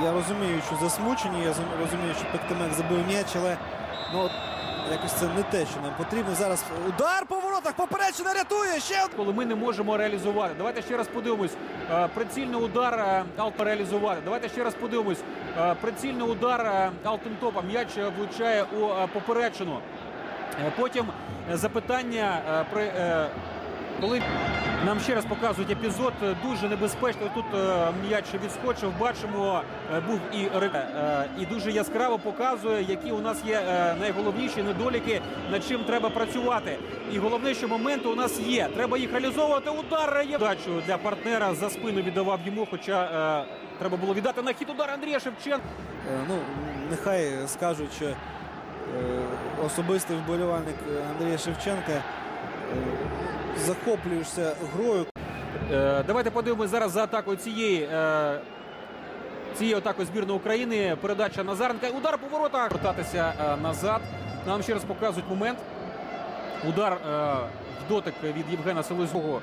Я розумію, що засмучені, я розумію, що Пектемек забив м'яч, але ну, якось це не те, що нам потрібно. Зараз удар по воротах, поперечина рятує, ще коли ми не можемо реалізувати. Давайте ще раз подивимось. Е, Прицільний удар е, Алпа реалізувати. Давайте ще раз подивимось. Е, Прицільний удар Алтентопа. М'яч влучає у поперечину. Потім запитання при. Коли нам ще раз показують епізод, е, дуже небезпечний. Тут е, м'яч відскочив. Бачимо, е, був і і дуже яскраво показує, які у нас є найголовніші недоліки, над чим треба працювати. І головне, що моменти у нас є. Треба їх реалізовувати. Удар є дачу для партнера за спину віддавав йому. Хоча треба було віддати на хід удар Андрія Шевченка. Ну, нехай скажуть, що особистий вболівальник Андрія Шевченка захоплюєшся грою. Е, Давайте подивимось зараз за атакою цієї. е, Цієї атакою збірної України передача Назаренка. Удар по воротах. Вертатися е, назад. Нам ще раз показують момент. Удар в дотик від Євгена Селезього.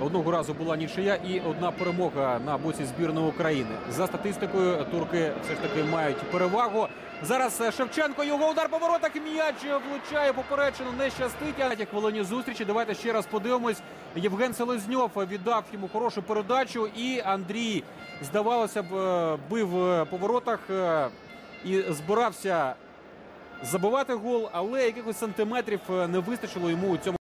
Одного разу була нічия і одна перемога на боці збірної України. За статистикою, турки все ж таки мають перевагу. Зараз е, Шевченко його удар по воротах. М'яч влучає поперечину. Не щастить. А хвилині зустрічі. Давайте ще раз подивимось. Євген Селезньов віддав йому хорошу передачу. І Андрій, здавалося б, е, бив е, по воротах і збирався забивати гол, але якихось сантиметрів не вистачило йому у цьому.